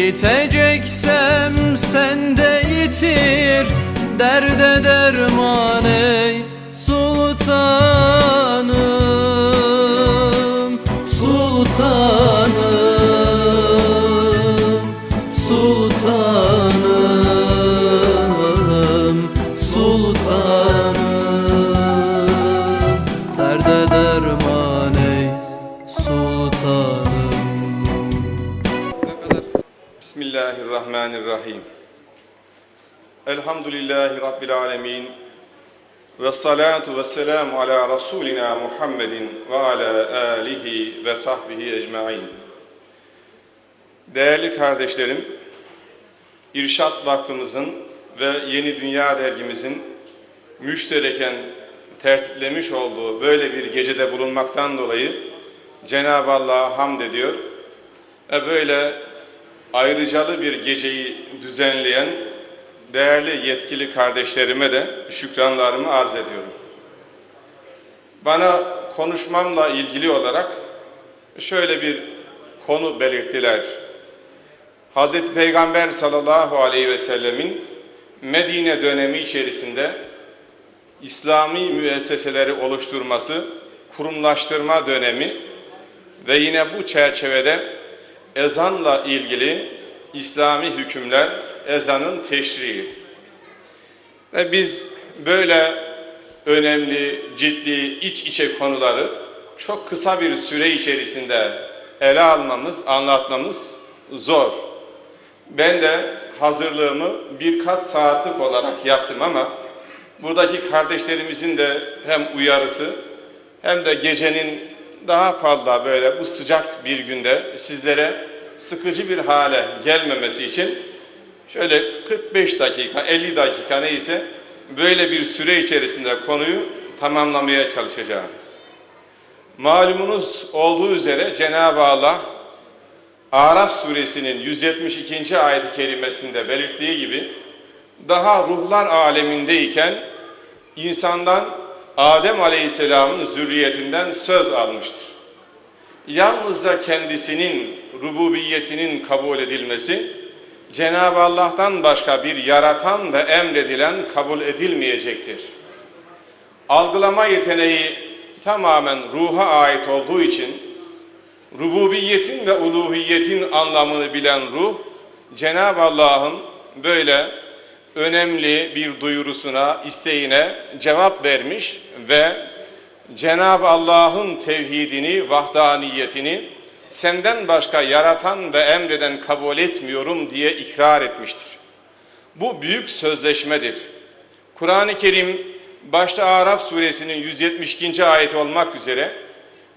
Yiteceksem sen de yitir Derde derman Elhamdülillahi Rabbil alemin. Ve salatu ve selamu ala Resulina Muhammedin ve ala alihi ve sahbihi ecmain. Değerli kardeşlerim, İrşat Vakfımızın ve Yeni Dünya Dergimizin müştereken tertiplemiş olduğu böyle bir gecede bulunmaktan dolayı Cenab-ı Allah'a hamd ediyor ve böyle ayrıcalı bir geceyi düzenleyen değerli yetkili kardeşlerime de şükranlarımı arz ediyorum. Bana konuşmamla ilgili olarak şöyle bir konu belirttiler. Hazreti Peygamber sallallahu aleyhi ve sellemin Medine dönemi içerisinde İslami müesseseleri oluşturması, kurumlaştırma dönemi ve yine bu çerçevede ezanla ilgili İslami hükümler, ezanın teşriği. Ve biz böyle önemli, ciddi, iç içe konuları çok kısa bir süre içerisinde ele almamız, anlatmamız zor. Ben de hazırlığımı birkaç saatlik olarak yaptım ama buradaki kardeşlerimizin de hem uyarısı hem de gecenin daha fazla böyle bu sıcak bir günde sizlere sıkıcı bir hale gelmemesi için şöyle 45 dakika, 50 dakika neyse böyle bir süre içerisinde konuyu tamamlamaya çalışacağım. Malumunuz olduğu üzere Cenab-ı Allah Araf suresinin 172. ayet-i kerimesinde belirttiği gibi daha ruhlar alemindeyken insandan Adem Aleyhisselam'ın zürriyetinden söz almıştır. Yalnızca kendisinin rububiyetinin kabul edilmesi, Cenab-ı Allah'tan başka bir yaratan ve emredilen kabul edilmeyecektir. Algılama yeteneği tamamen ruha ait olduğu için, rububiyetin ve uluhiyetin anlamını bilen ruh, Cenab-ı Allah'ın böyle önemli bir duyurusuna, isteğine cevap vermiş ve Cenab-ı Allah'ın tevhidini, vahdaniyetini senden başka yaratan ve emreden kabul etmiyorum diye ikrar etmiştir. Bu büyük sözleşmedir. Kur'an-ı Kerim başta Araf suresinin 172. ayeti olmak üzere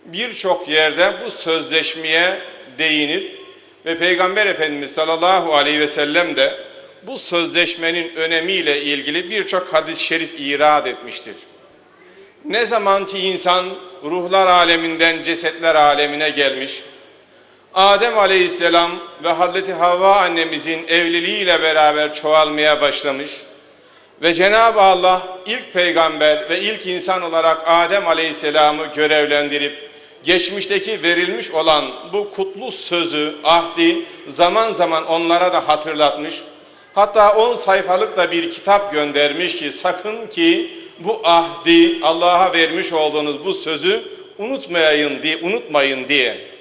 birçok yerde bu sözleşmeye değinir ve Peygamber Efendimiz sallallahu aleyhi ve sellem de bu sözleşmenin önemiyle ilgili birçok hadis-i şerif irad etmiştir. Ne zaman ki insan ruhlar aleminden cesetler alemine gelmiş, Adem aleyhisselam ve Hazreti Havva annemizin evliliğiyle beraber çoğalmaya başlamış ve Cenab-ı Allah ilk peygamber ve ilk insan olarak Adem aleyhisselamı görevlendirip geçmişteki verilmiş olan bu kutlu sözü, ahdi zaman zaman onlara da hatırlatmış. Hatta 10 sayfalık da bir kitap göndermiş ki sakın ki bu ahdi Allah'a vermiş olduğunuz bu sözü unutmayın diye unutmayın diye.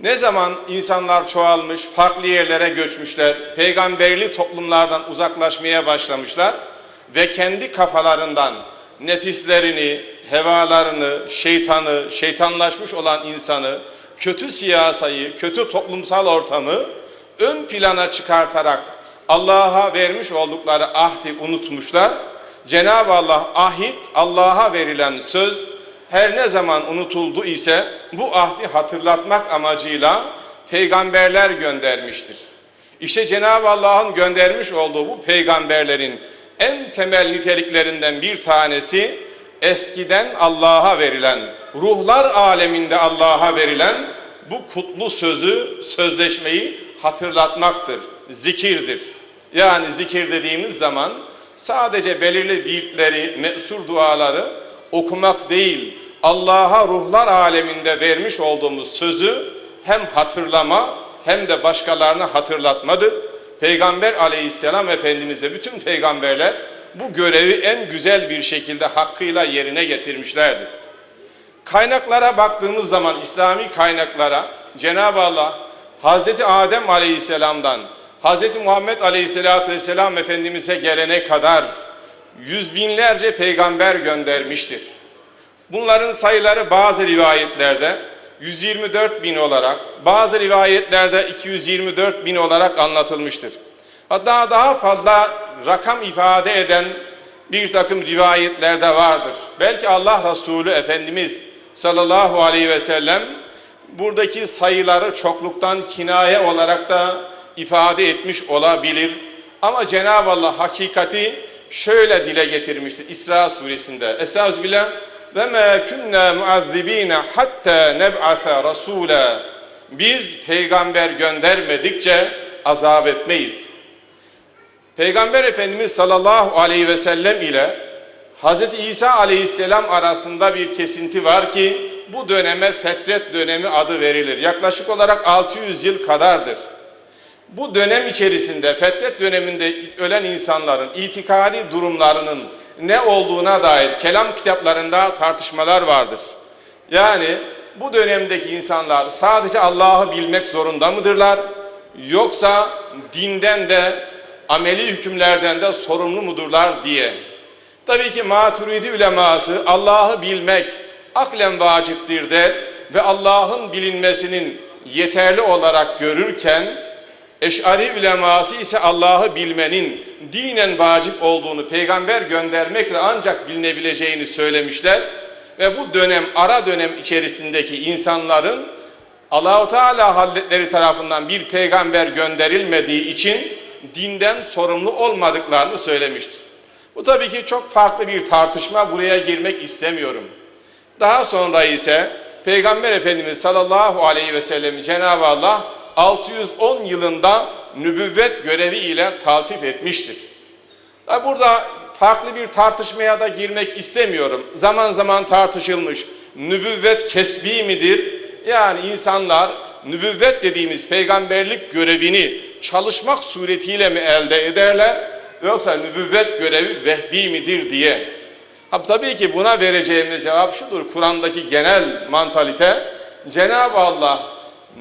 Ne zaman insanlar çoğalmış, farklı yerlere göçmüşler, peygamberli toplumlardan uzaklaşmaya başlamışlar ve kendi kafalarından nefislerini, hevalarını, şeytanı, şeytanlaşmış olan insanı, kötü siyasayı, kötü toplumsal ortamı ön plana çıkartarak Allah'a vermiş oldukları ahdi unutmuşlar. Cenab-ı Allah ahit, Allah'a verilen söz her ne zaman unutuldu ise bu ahdi hatırlatmak amacıyla peygamberler göndermiştir. İşte Cenab-ı Allah'ın göndermiş olduğu bu peygamberlerin en temel niteliklerinden bir tanesi eskiden Allah'a verilen, ruhlar aleminde Allah'a verilen bu kutlu sözü, sözleşmeyi hatırlatmaktır, zikirdir. Yani zikir dediğimiz zaman sadece belirli virtleri, mesur duaları okumak değil, Allah'a ruhlar aleminde vermiş olduğumuz sözü hem hatırlama hem de başkalarına hatırlatmadır. Peygamber aleyhisselam Efendimiz ve bütün peygamberler bu görevi en güzel bir şekilde hakkıyla yerine getirmişlerdir. Kaynaklara baktığımız zaman İslami kaynaklara Cenab-ı Allah Hazreti Adem Aleyhisselam'dan Hazreti Muhammed Aleyhisselatü Vesselam Efendimiz'e gelene kadar yüz binlerce peygamber göndermiştir. Bunların sayıları bazı rivayetlerde 124 bin olarak, bazı rivayetlerde 224 bin olarak anlatılmıştır. Hatta daha fazla rakam ifade eden bir takım rivayetlerde vardır. Belki Allah Resulü Efendimiz sallallahu aleyhi ve sellem buradaki sayıları çokluktan kinaye olarak da ifade etmiş olabilir. Ama Cenab-ı Allah hakikati şöyle dile getirmiştir İsra suresinde. Estağfirullah ve ma kunna muazzibina hatta neb'ate rasula. Biz peygamber göndermedikçe azap etmeyiz. Peygamber Efendimiz sallallahu aleyhi ve sellem ile Hz. İsa aleyhisselam arasında bir kesinti var ki bu döneme fetret dönemi adı verilir. Yaklaşık olarak 600 yıl kadardır. Bu dönem içerisinde fetret döneminde ölen insanların itikadi durumlarının ne olduğuna dair kelam kitaplarında tartışmalar vardır. Yani bu dönemdeki insanlar sadece Allah'ı bilmek zorunda mıdırlar? Yoksa dinden de ameli hükümlerden de sorumlu mudurlar diye. Tabii ki maturidi uleması Allah'ı bilmek aklen vaciptir der ve Allah'ın bilinmesinin yeterli olarak görürken Eş'ari uleması ise Allah'ı bilmenin dinen vacip olduğunu peygamber göndermekle ancak bilinebileceğini söylemişler ve bu dönem ara dönem içerisindeki insanların Allahu Teala Hazretleri tarafından bir peygamber gönderilmediği için dinden sorumlu olmadıklarını söylemiştir. Bu tabii ki çok farklı bir tartışma buraya girmek istemiyorum. Daha sonra ise Peygamber Efendimiz sallallahu aleyhi ve sellem Cenab-ı Allah 610 yılında nübüvvet görevi ile taltif etmiştir. Burada farklı bir tartışmaya da girmek istemiyorum. Zaman zaman tartışılmış. Nübüvvet kesbi midir? Yani insanlar nübüvvet dediğimiz peygamberlik görevini çalışmak suretiyle mi elde ederler? Yoksa nübüvvet görevi vehbi midir diye. Ha, tabii ki buna vereceğimiz cevap şudur. Kur'an'daki genel mantalite Cenab-ı Allah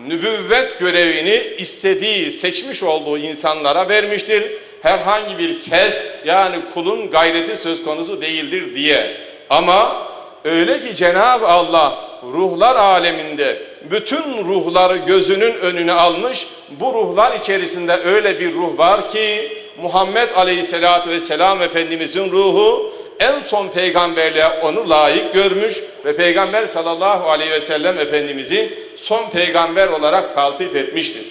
nübüvvet görevini istediği, seçmiş olduğu insanlara vermiştir. Herhangi bir kes yani kulun gayreti söz konusu değildir diye. Ama öyle ki Cenab-ı Allah ruhlar aleminde bütün ruhları gözünün önüne almış. Bu ruhlar içerisinde öyle bir ruh var ki Muhammed Aleyhisselatü Vesselam Efendimizin ruhu en son peygamberliğe onu layık görmüş ve Peygamber sallallahu aleyhi ve sellem Efendimiz'i son peygamber olarak taltif etmiştir.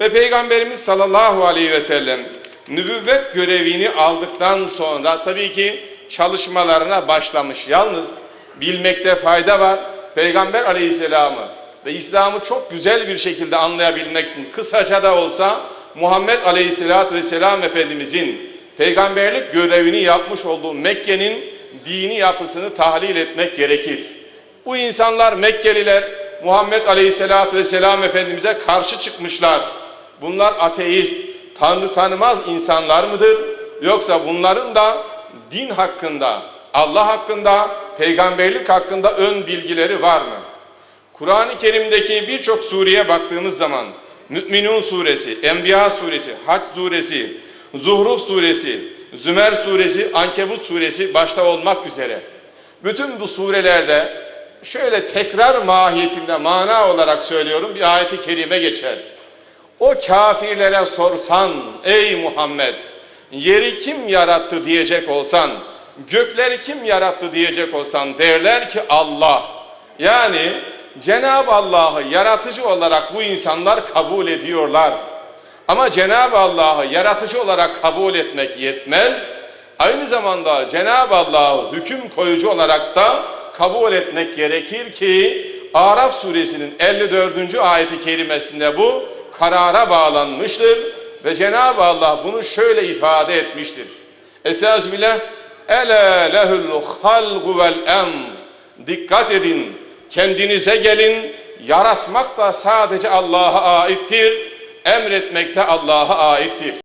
Ve Peygamberimiz sallallahu aleyhi ve sellem nübüvvet görevini aldıktan sonra tabii ki çalışmalarına başlamış. Yalnız bilmekte fayda var. Peygamber aleyhisselamı ve İslam'ı çok güzel bir şekilde anlayabilmek için kısaca da olsa Muhammed aleyhisselatü vesselam Efendimizin peygamberlik görevini yapmış olduğu Mekke'nin dini yapısını tahlil etmek gerekir. Bu insanlar Mekkeliler Muhammed Aleyhisselatü Vesselam Efendimiz'e karşı çıkmışlar. Bunlar ateist, Tanrı tanımaz insanlar mıdır? Yoksa bunların da din hakkında, Allah hakkında, peygamberlik hakkında ön bilgileri var mı? Kur'an-ı Kerim'deki birçok sureye baktığımız zaman Mü'minun suresi, Enbiya suresi, Hac suresi, Zuhruf suresi, Zümer suresi, Ankebut suresi başta olmak üzere bütün bu surelerde şöyle tekrar mahiyetinde mana olarak söylüyorum bir ayeti kerime geçer. O kafirlere sorsan ey Muhammed yeri kim yarattı diyecek olsan gökleri kim yarattı diyecek olsan derler ki Allah. Yani Cenab-ı Allah'ı yaratıcı olarak bu insanlar kabul ediyorlar. Ama Cenab-ı Allah'ı yaratıcı olarak kabul etmek yetmez. Aynı zamanda Cenab-ı Allah'ı hüküm koyucu olarak da kabul etmek gerekir ki Araf suresinin 54. ayeti kerimesinde bu karara bağlanmıştır ve Cenab-ı Allah bunu şöyle ifade etmiştir. Esasbillah ele lehul halgu vel emr Dikkat edin kendinize gelin yaratmak da sadece Allah'a aittir, emretmek de Allah'a aittir.